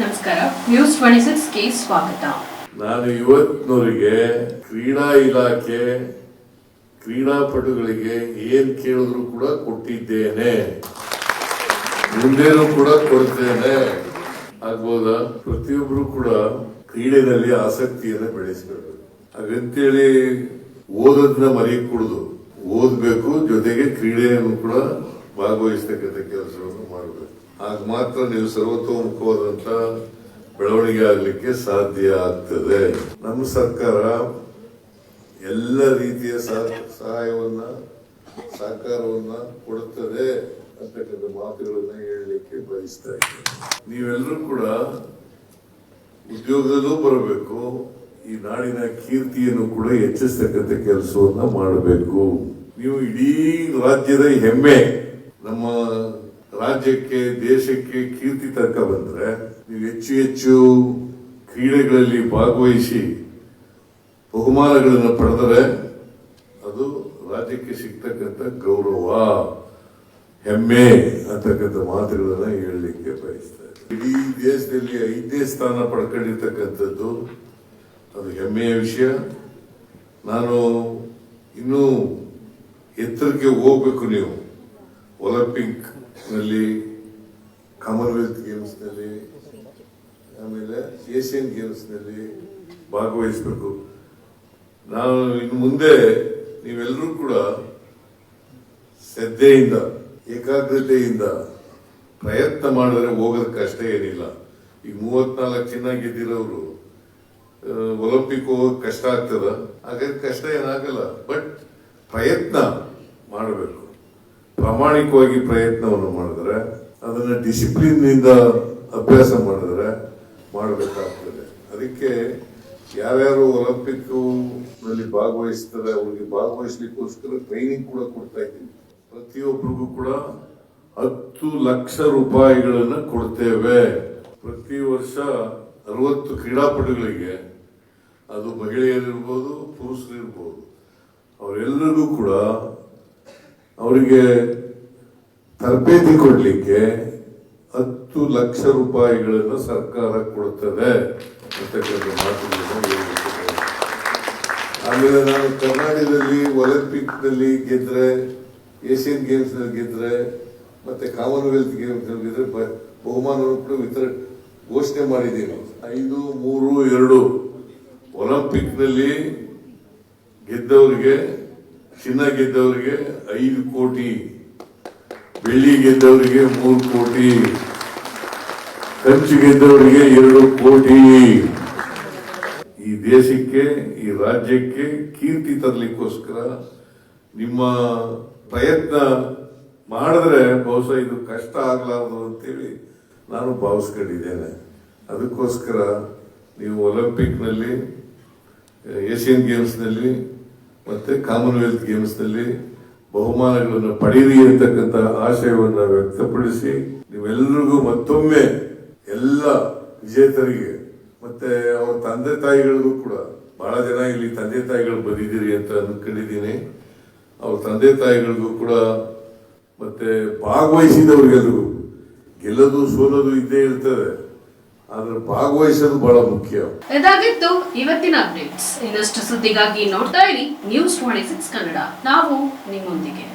ನಮಸ್ಕಾರ. News twenty ಸಿಕ್ಸ್ಗೆ ಸ್ವಾಗತ. ನಾನು ಇವತ್ತಿನವರಿಗೆ ಕ್ರೀಡಾ ಇಲಾಖೆ ಕ್ರೀಡಾಪಟುಗಳಿಗೆ ಏನ್ ಕೇಳಿದ್ರು ಕೂಡ ಕೊಟ್ಟಿದ್ದೇನೆ. ಮುಂದೇನು ಕೂಡ ಕೊಡ್ತೇನೆ. ಆಗ್ಬೋದ? ಪ್ರತಿಯೊಬ್ರು ಕೂಡ ಕ್ರೀಡೆಯಲ್ಲಿ ಆಸಕ್ತಿಯನ್ನು ಬೆಳೆಸಬೇಕು. ಹಾಗಂತೇಳಿ ಓದೋದನ್ನ ಮರಿ ಕುಡ್ದು. ಓದ್ಬೇಕು, ಜೊತೆಗೆ ಕ್ರೀಡೆಯನ್ನು ಕೂಡ ಭಾಗವಹಿಸ್ತಕ್ಕಂಥ ಕೆಲಸವನ್ನು ಮಾಡಬೇಕು. ಆಗ ಮಾತ್ರ ನೀವು ಸರ್ವತೋಮುಖವಾದಂತ ಬೆಳವಣಿಗೆ ಆಗಲಿಕ್ಕೆ ಸಾಧ್ಯ ಆಗ್ತದೆ. ನಮ್ಮ ಸರ್ಕಾರ ಎಲ್ಲ ರೀತಿಯ ಸಹ- ಸಹಾಯವನ್ನ, ಸಹಕಾರವನ್ನ ಕೊಡುತ್ತದೆ ಅಂತಕ್ಕಂಥ ಮಾತುಗಳನ್ನ ಹೇಳಲಿಕ್ಕೆ ಬಯಸ್ತಾ ಇದ್ದೀನಿ. ನೀವೆಲ್ಲರೂ ಕೂಡ ಉದ್ಯೋಗದಲ್ಲೂ ಬರಬೇಕು, ಈ ನಾಡಿನ ಕೀರ್ತಿಯನ್ನು ಕೂಡ ಹೆಚ್ಚಿಸ್ತಕ್ಕಂಥ ಕೆಲಸವನ್ನ ಮಾಡಬೇಕು. ನೀವು ಇಡೀ ರಾಜ್ಯದ ಹೆಮ್ಮೆ ನಮ್ಮ ರಾಜ್ಯಕ್ಕೆ, ದೇಶಕ್ಕೆ ಕೀರ್ತಿ ತರ್ಕ ಬಂದ್ರೆ ನೀವು ಹೆಚ್ಚು ಹೆಚ್ಚು ಕ್ರೀಡೆಗಳಲ್ಲಿ ಭಾಗವಹಿಸಿ ಬಹುಮಾನಗಳನ್ನು ಪಡೆದರೆ ಅದು ರಾಜ್ಯಕ್ಕೆ ಸಿಗ್ತಕ್ಕಂಥ ಗೌರವ, ಹೆಮ್ಮೆ ಅಂತಕ್ಕಂಥ ಮಾತುಗಳನ್ನು ಹೇಳಲಿಕ್ಕೆ ಬಯಸ್ತಾರೆ. ಇಡೀ ದೇಶದಲ್ಲಿ ಐದನೇ ಸ್ಥಾನ ಪಡ್ಕೊಂಡಿರ್ತಕ್ಕಂಥದ್ದು ಅದು ಹೆಮ್ಮೆಯ ವಿಷಯ ನಾನು ಇನ್ನೂ ಎತ್ತರಕ್ಕೆ ಹೋಗ್ಬೇಕು ನೀವು ಒಲಿಂಪಿಕ್ ನಲ್ಲಿ ಕಾಮನ್ವೆಲ್ತ್ ಗೇಮ್ಸ್ನಲ್ಲಿ, ಆಮೇಲೆ ಏಷ್ಯನ್ ಗೇಮ್ಸ್ನಲ್ಲಿ ಭಾಗವಹಿಸಬೇಕು. ನಾನು ಇನ್ನು ಮುಂದೆ ನೀವೆಲ್ಲರೂ ಕೂಡ ಶ್ರದ್ಧೆಯಿಂದ, ಏಕಾಗ್ರತೆಯಿಂದ ಪ್ರಯತ್ನ ಮಾಡಿದ್ರೆ ಹೋಗೋದಕ್ಕೆ ಕಷ್ಟ ಏನಿಲ್ಲ. ಈಗ ಮೂವತ್ನಾಲ್ಕು ಚಿನ್ನ ಗೆದ್ದಿರೋರು ಒಲಂಪಿಕ್ ಹೋಗೋಕ್ ಕಷ್ಟ ಆಗ್ತದ. ಹಾಗಾದ್ರೆ ಕಷ್ಟ ಏನಾಗಲ್ಲ. ಬಟ್ ಪ್ರಯತ್ನ ಮಾಡಬೇಕು. ಪ್ರಾಮಾಣಿಕವಾಗಿ ಪ್ರಯತ್ನವನ್ನು ಮಾಡಿದ್ರೆ, ಅದನ್ನ ಡಿಸಿಪ್ಲಿನ್ನಿಂದ ಅಭ್ಯಾಸ ಮಾಡಿದ್ರೆ ಮಾಡಬೇಕಾಗ್ತದೆ. ಅದಕ್ಕೆ ಯಾರ್ಯಾರು ಒಲಿಂಪಿಕ್ನಲ್ಲಿ ಭಾಗವಹಿಸ್ತಾರೆ, ಅವ್ರಿಗೆ ಭಾಗವಹಿಸ್ಲಿಕ್ಕೋಸ್ಕರ ಟ್ರೈನಿಂಗ್ ಕೂಡ ಕೊಡ್ತಾ ಇದ್ದೀನಿ. ಪ್ರತಿಯೊಬ್ಬರಿಗೂ ಕೂಡ ಹತ್ತು ಲಕ್ಷ ರೂಪಾಯಿಗಳನ್ನು ಕೊಡ್ತೇವೆ. ಪ್ರತಿ ವರ್ಷ ಅರವತ್ತು ಕ್ರೀಡಾಪಟುಗಳಿಗೆ, ಅದು ಮಹಿಳೆಯರಿರ್ಬೋದು, ಪುರುಷರಿರ್ಬೋದು ಅವರೆಲ್ಲರಿಗೂ ಕೂಡ ಅವರಿಗೆ ತರಬೇತಿ ಕೊಡಲಿಕ್ಕೆ ಹತ್ತು ಲಕ್ಷ ರೂಪಾಯಿಗಳನ್ನು ಸರ್ಕಾರ ಕೊಡುತ್ತದೆ. ಆಮೇಲೆ ನಾನು ಕರ್ನಾಟಕದಲ್ಲಿ ಒಲಿಂಪಿಕ್ನಲ್ಲಿ ಗೆದ್ರೆ, ಏಷ್ಯನ್ ಗೇಮ್ಸ್ನಲ್ಲಿ ಮತ್ತು ಕಾಮನ್ವೆಲ್ತ್ ಗೇಮ್ಸ್ನಲ್ಲಿ ಗೆದ್ರೆ ಬ- ಬಹುಮಾನವನ್ನು ಕೂಡ ವಿತರ, ಘೋಷಣೆ ಮಾಡಿದ್ದೀನಿ ಐದು, ಮೂರು, ಎರಡು ಒಲಿಂಪಿಕ್ನಲ್ಲಿ ಗೆದ್ದವರಿಗೆ ಚಿನ್ನ ಗೆದ್ದವರಿಗೆ ಐದು ಕೋಟಿ, ಬೆಳ್ಳಿ ಗೆದ್ದವರಿಗೆ ಮೂರು ಕೋಟಿ, ಕಂಚು ಗೆದ್ದವರಿಗೆ ಎರಡು ಕೋಟಿ. ಈ ದೇಶಕ್ಕೆ, ಈ ರಾಜ್ಯಕ್ಕೆ ಕೀರ್ತಿ ತರಲಿಕ್ಕೋಸ್ಕರ ನಿಮ್ಮ ಪ್ರಯತ್ನ ಮಾಡಿದ್ರೆ ಬಹುಶಃ ಇದು ಕಷ್ಟ ಆಗಲಾರದು ಅಂತೇಳಿ ನಾನು ಭಾವಿಸ್ಕೊಂಡಿದ್ದೇನೆ. ಅದಕ್ಕೋಸ್ಕರ ನೀವು ಒಲಿಂಪಿಕ್ನಲ್ಲಿ, ಏಷ್ಯನ್ ಗೇಮ್ಸ್ನಲ್ಲಿ ಮತ್ತೆ ಕಾಮನ್ವೆಲ್ತ್ ಗೇಮ್ಸ್ನಲ್ಲಿ ಬಹುಮಾನಗಳನ್ನು ಪಡೀರಿ ಅಂತಕ್ಕಂಥ ಆಶಯವನ್ನು ವ್ಯಕ್ತಪಡಿಸಿ ನೀವೆಲ್ಲರಿಗೂ ಮತ್ತೊಮ್ಮೆ ಎಲ್ಲ ವಿಜೇತರಿಗೆ, ಮತ್ತೆ ಅವ್ರ ತಂದೆ ತಾಯಿಗಳಿಗೂ ಕೂಡ, ಬಹಳ ಜನ ಇಲ್ಲಿ ತಂದೆ ತಾಯಿಗಳು ಬಂದಿದ್ದೀರಿ ಅಂತ ಅಂದ್ಕೊಂಡಿದ್ದೀನಿ ಅವ್ರ ತಂದೆ ತಾಯಿಗಳಿಗೂ ಕೂಡ, ಮತ್ತೆ ಭಾಗವಹಿಸಿದವ್ರಿಗೆಲ್ಲರಿಗೂ ಗೆಲ್ಲೋದು ಸೋಲೋದು ಇದ್ದೇ ಇರ್ತದೆ. ಆದ್ರೆ ಭಾಗವಹಿಸೋದು ಬಹಳ ಮುಖ್ಯ. ಇದಾಗಿತ್ತು ಇವತ್ತಿನ ಅಪ್ಡೇಟ್ಸ್. ಇನ್ನಷ್ಟು ಸುದ್ದಿಗಾಗಿ ನೋಡ್ತಾ ಇರಿ ನ್ಯೂಸ್ ಟ್ವೆಂಟಿ ಸಿಕ್ಸ್ ಕನ್ನಡ. ನಾವು ನಿಮ್ಮೊಂದಿಗೆ.